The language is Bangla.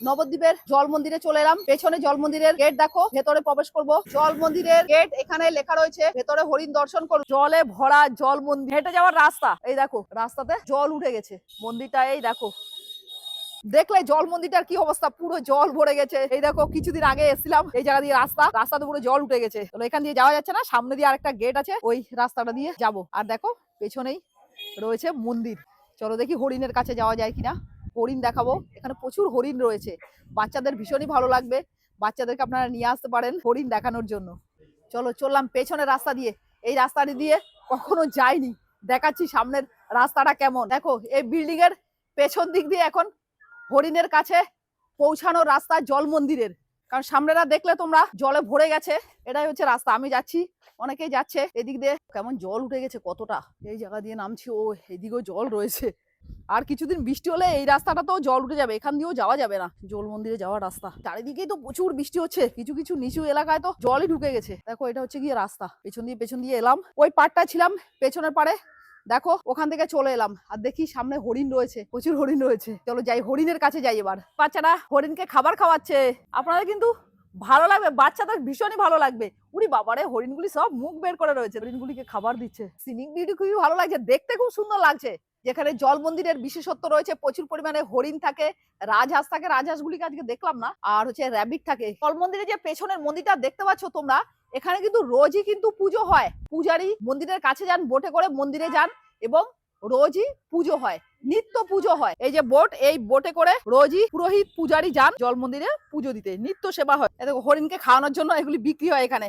নবদ্বীপের জল মন্দিরে চলে এলাম। পেছনে জল মন্দিরের গেট দেখো, ভেতরে প্রবেশ করব। জল মন্দিরের গেট এখানে লেখা রয়েছে, ভেতরে হরিণ দর্শন করুন জলে ভরা জল মন্দির। হেঁটে যাওয়ার রাস্তা। এই দেখো, রাস্তাতে জল উঠে গেছে। মন্দিরটা এই দেখো। দেখলে জল মন্দিরটার কি অবস্থা? পুরো জল ভরে গেছে। এই দেখো, কিছুদিন আগে এসেছিলাম এই জায়গা দিয়ে রাস্তা। রাস্তাতে পুরো জল উঠে গেছে। তো এখান দিয়ে যাওয়া যাচ্ছে না। সামনে দিয়ে আরেকটা গেট আছে। ওই রাস্তাটা দিয়ে যাব। আর দেখো, পেছনেই রয়েছে মন্দির। চলো দেখি হরিণের কাছে যাওয়া যায় কিনা। হরিণ দেখাবো। এখানে প্রচুর হরিণ রয়েছে। বাচ্চাদের ভীষণই ভালো লাগবে। বাচ্চাদেরকে আপনারা নিয়ে আসতে পারেন হরিণ দেখানোর জন্য। চলো চললাম পেছনের রাস্তা দিয়ে। এই রাস্তাটি দিয়ে কখনো যাইনি। দেখাচ্ছি সামনের রাস্তাটা কেমন। দেখো এই বিল্ডিং এর পেছন দিক দিয়ে এখন হরিণের কাছে পৌঁছানোর রাস্তা জল মন্দিরের। কারণ সামনেরা দেখলে তোমরা জলে ভরে গেছে। এটাই হচ্ছে রাস্তা। আমি যাচ্ছি। অনেকেই যাচ্ছে। এদিক দিয়ে কেমন জল উঠে গেছে কতটা। এই জায়গা দিয়ে নামছি। ও এদিকেও জল রয়েছে। আর কিছুদিন বৃষ্টি হলে এই রাস্তাটা তো জল উঠে যাবে, এখান দিয়েও যাওয়া যাবে না। জল মন্দিরে যাওয়ার রাস্তা। চারিদিকেই তো প্রচুর বৃষ্টি হচ্ছে, কিছু কিছু নিচু এলাকায় তো জলই ঢুকে গেছে। দেখো, এটা হচ্ছে গিয়ে রাস্তা। পেছন দিয়ে পেছন দিয়ে এলাম। ওই পাড়টা ছিলাম, পেছনের পাড়ে। দেখো, ওখান থেকে চলে এলাম। আর দেখি সামনে হরিণ রয়েছে, প্রচুর হরিণ রয়েছে। চলো যাই, হরিণের কাছে যাই এবার। বাচ্চারা হরিণকে খাবার খাওয়াচ্ছে। আপনাদের কিন্তু ভালো লাগবে, বাচ্চাদের ভীষণই ভালো লাগবে। উনি বাবারে, হরিণগুলি সব মুখ বের করে রয়েছে। হরিণগুলিকে খাবার দিচ্ছে। সিনিক বিউটি খুবই ভালো লাগছে, দেখতে খুব সুন্দর লাগছে। যেখানে জল মন্দিরের বিশেষত্ব রয়েছে, প্রচুর পরিমাণে হরিণ থাকে, রাজহাঁস থাকে। রাজহাঁসগুলিকে আজকে দেখলাম না, আর হচ্ছে র্যাবিট থাকে। জল মন্দিরে যে পেছনের মন্দিরটা দেখতে পাচ্ছ তোমরা, এখানে কিন্তু রোজই কিন্তু পুজো হয়। পূজারি মন্দিরের কাছে যান, বোটে করে মন্দিরে যান এবং রোজই পুজো হয়, নিত্য পুজো হয়। এই যে বোট, এই বোটে করে রোজই পুরোহিত পূজারি যান জল মন্দিরে পুজো দিতে। নিত্য সেবা হয়। দেখো, হরিণকে খাওয়ানোর জন্য এগুলি বিক্রি হয় এখানে।